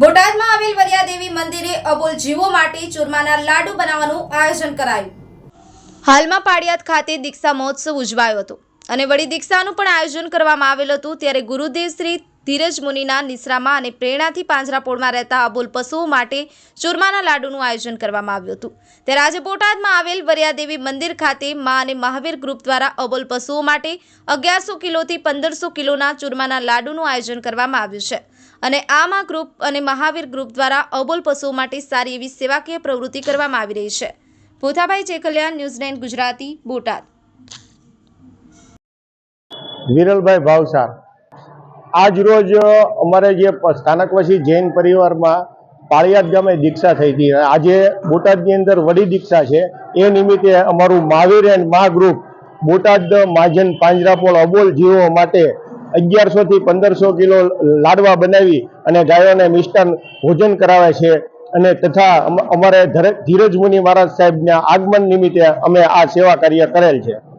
બોટાદમાં આવેલ વરિયાદેવી મંદિરે અબોલ જીવો માટે ચૂરમાના લાડુ બનાવવાનું આયોજન કરાયું. હાલમાં પાડિયાદ ખાતે દીક્ષા મહોત્સવ ઉજવાયો હતો અને વળી દીક્ષાનું પણ આયોજન કરવામાં આવેલ હતું ત્યારે ગુરુદેવ શ્રી ધીરજ મુનિના નિશ્રામાં અને પ્રેરણાથી પાંજરાપોળમાં રહેતા અબોલ પશુઓ માટે ચૂરમાના લાડુનું આયોજન કરવામાં આવ્યું હતું. ત્યારે આજે બોટાદમાં આવેલ વરિયાદેવી મંદિર ખાતે મા અને મહાવીર ગ્રુપ દ્વારા અબોલ પશુઓ માટે અગિયારસો કિલોથી પંદરસો કિલોના ચૂરમાના લાડુનું આયોજન કરવામાં આવ્યું છે. અને આમાં ગ્રુપ અને મહાવીર ગ્રુપ દ્વારા અબોલ પશુઓ માટે સારી એવી સેવાકીય પ્રવૃત્તિ કરવામાં આવી રહી છે. Bhuthabhai Chekaliya news nine Gujarati, Botad. વિરલભાઈ Bhavsar, આજ રોજ અમારે જે સ્થાનકવાસી જૈન પરિવારમાં પાળિયાદ ગામે દીક્ષા થઈ હતી. આજે બોટાદની અંદર વડી દીક્ષા છે. એ નિમિત્તે અમારું મહાવીર એન્ડ મા ગ્રુપ બોટાદ મહાજન પાંજરાપોળ, અબોલ જીવો માટે અગિયારસો થી પંદરસો કિલો લાડવા બનાવી અને ગાયોને મિષ્ટાન ભોજન કરાવે છે. અને તથા અમ- અમારે ધરે- ધીરજ મુનિ મહારાજ સાહેબના આગમન નિમિત્તે અમે આ સેવા કાર્ય કરેલ છે.